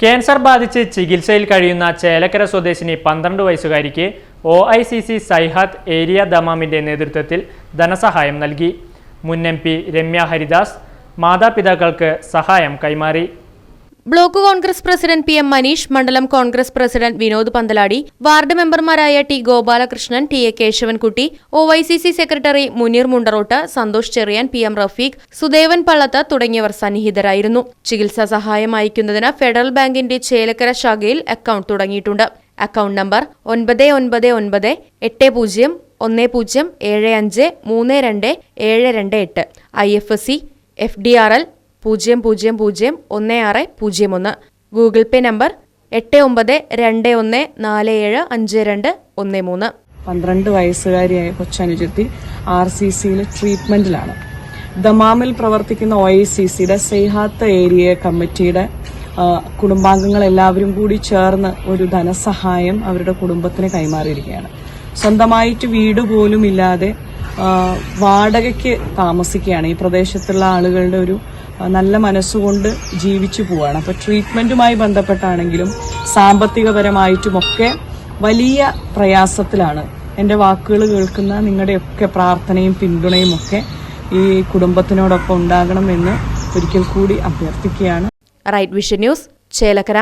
Cancer ബാധിച്ച് ചികിത്സയിൽ കഴിയുന്ന ചേലക്കര സ്വദേശിനി പന്ത്രണ്ട് വയസ്സുകാരിക്ക് O I C C Saihat area ദമാമിന്റെ നേതൃത്വത്തിൽ ധനസഹായം നൽകി. മുൻ എം പി രമ്യ ഹരിദാസ് മാതാപിതാക്കൾക്ക് സഹായം കൈമാറി. Block Congress president P M Manish മണ്ഡലം കോൺഗ്രസ് പ്രസിഡന്റ് വിനോദ് പന്തലാടി വാർഡ് മെമ്പർമാരായ T Gopalakrishnan T A Keshavankutty O Y C C secretary Muneer Mundarot Santhosh Cheriyan P M Rafeeq Sudevan Pallath തുടങ്ങിയവർ സന്നിഹിതരായിരുന്നു. ചികിത്സാ സഹായം അയക്കുന്നതിന് ഫെഡറൽ ബാങ്കിന്റെ ചേലക്കര ശാഖയിൽ അക്കൗണ്ട് തുടങ്ങിയിട്ടുണ്ട്. അക്കൗണ്ട് നമ്പർ ഒൻപത് ഒൻപത് ഒൻപത് എട്ട് പൂജ്യം ഒന്ന് പൂജ്യം ഏഴ് അഞ്ച് മൂന്ന് രണ്ട് ഏഴ് രണ്ട് എട്ട്. I F S C F D R L പൂജ്യം പൂജ്യം പൂജ്യം ഒന്ന് ആറ് പൂജ്യം ഒന്ന്. ഗൂഗിൾ പേ നമ്പർ എട്ട് ഒമ്പത് രണ്ട് ഒന്ന് നാല് ഏഴ് അഞ്ച് രണ്ട് ഒന്ന് മൂന്ന്. പന്ത്രണ്ട് വയസ്സുകാരിയായ കൊച്ചനുജത്തി ആർ സി സിയിൽ ട്രീറ്റ്മെന്റിലാണ്. ദമാമിൽ പ്രവർത്തിക്കുന്ന ഒ ഐ സി സിയുടെ സേഹാത്ത ഏരിയ കമ്മിറ്റിയുടെ കുടുംബാംഗങ്ങൾ എല്ലാവരും കൂടി ചേർന്ന് ഒരു ധനസഹായം അവരുടെ കുടുംബത്തിന് കൈമാറിയിരിക്കുകയാണ്. സ്വന്തമായിട്ട് വീട് പോലും ഇല്ലാതെ വാടകയ്ക്ക് താമസിക്കുകയാണ് ഈ പ്രദേശത്തുള്ള ആളുകളുടെ ഒരു നല്ല മനസ്സുകൊണ്ട് ജീവിച്ചു പോവാണ്. അപ്പോൾ ട്രീറ്റ്മെന്റുമായി ബന്ധപ്പെട്ടാണെങ്കിലും സാമ്പത്തികപരമായിട്ടുമൊക്കെ വലിയ പ്രയാസത്തിലാണ്. എന്റെ വാക്കുകൾ കേൾക്കുന്ന നിങ്ങളുടെയൊക്കെ പ്രാർത്ഥനയും പിന്തുണയും ഒക്കെ ഈ കുടുംബത്തിനോടൊപ്പം ഉണ്ടാകണമെന്ന് ഒരിക്കൽ കൂടി അഭ്യർത്ഥിക്കുകയാണ്. Right vision news Chelakkara